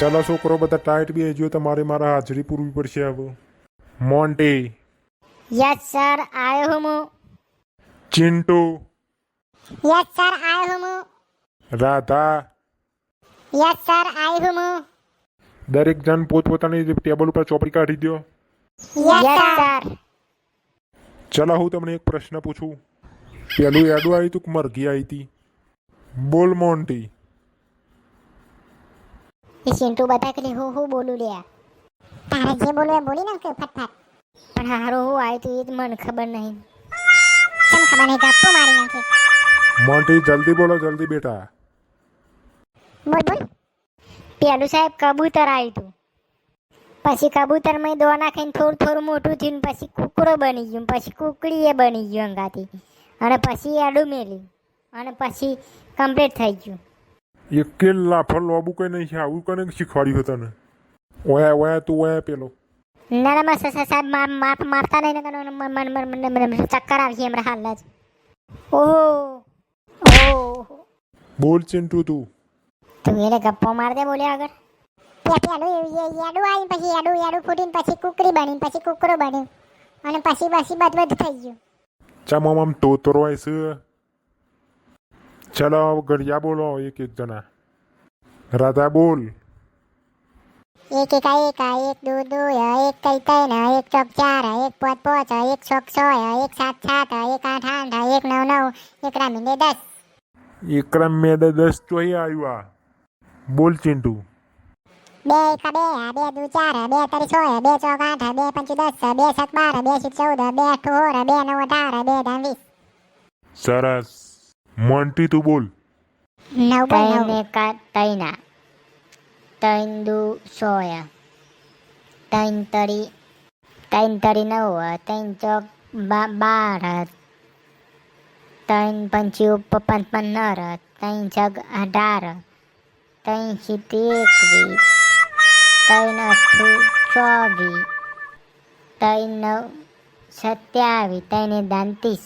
ચાલો છોકરો બધા ટાઈટ બેસજો તમારે મારા હાજરી પૂરવી પડશે હવે. મોન્ટી યસ સર આયો હું. ચિન્ટુ યસ સર આયો હું. રાધા. યસ સર આયો હું. દરેક જણ પોતપોતાની ટેબલ ઉપર ચોપડી કાઢી દો યસ સર. ચલો હું તમને એક પ્રશ્ન પૂછું. પેલું એડું આવી તું કે મરઘી આવી હતી બોલ મોન્ટી એ ચિંટુ બધા કે હું હું બોલું લ્યા તારે જે બોલવું એ બોલી નાખ ફટફટ. પણ હારું હું આવ્યું તું એ જ મને ખબર નહીં. કેમ ખબર નહીં? ગપ્પો મારી નાખે. મોન્ટી જલ્દી બોલો જલ્દી બેટા. બોલ બોલ. પેલું સાહેબ કબૂતર આવ્યું તું. પછી કબૂતર મેં દો નાખીને થોડું થોડું મોટું થયું પછી કૂકડો બની ગયું પછી કુકડી એ બની ગયું અંગાથી. અને પછી એડું મેલ્યું. અને પછી કમ્પ્લીટ થઈ ગયું. એક કે લાફર લોબુ કઈ નહીં છે આવું કને શીખવાડ્યું હતું તને? ઓયા ઓયા તું ઓયા પેલો. ના ના મારા સાહેબ માર મારતા નહીં ને મને મને મન મને મને મને ચક્કર આવી છે હમણાં હાલ જ. ઓહો. ઓહો. બોલ ચિંટુ તું. તું એને ગપ્પો માર દે બોલ્યા આગળ. પેલું યાડું આવીને પછી યાડું યાડું ફૂટીને પછી કુકરી બની પછી કુકરો બન્યો. અને પછી પછી બધ થઈ ગયું. ચામ આમ તોતરો હોય છે ચલો હવે ઘડિયા બોલો એક એક જણા રાધા બોલ એક એક એક એક દો દો એક કઈ ત્રણ એક ચોક ચાર એક પાંચ પાંચ એક છોક છ એક સાત સાત એક આઠ આઠ એક નવ નવ એક રામીને દસ એકરામ મેડે દસ ચોઈ આવ્યું આ બોલ ચિન્ટુ બે એક બે બે દુ ચાર બે તરી છ બે ચોક આઠ બે પંચી દસ બે સત બાર બે સિત્ત ચૌદ બે આઠ સોળ બે નવ અઢાર બે ધન વીસ સરસ મોન્ટી તું બોલ. નવ. ત્રણ એકા ત્રણા ત્રણ દુ સોય. ત્રણ તરી ત્રણ તરી નવ ત્રણ ચોક બાર ત્રણ પંચી પંચ પંદર ત્રણ છગ અઢાર ત્રણ એકવીસ. ત્રણ અઠ્ઠું ચોવીસ. ત્રણ નવ સત્યાવીસ. ત્રણ દાન ત્રીસ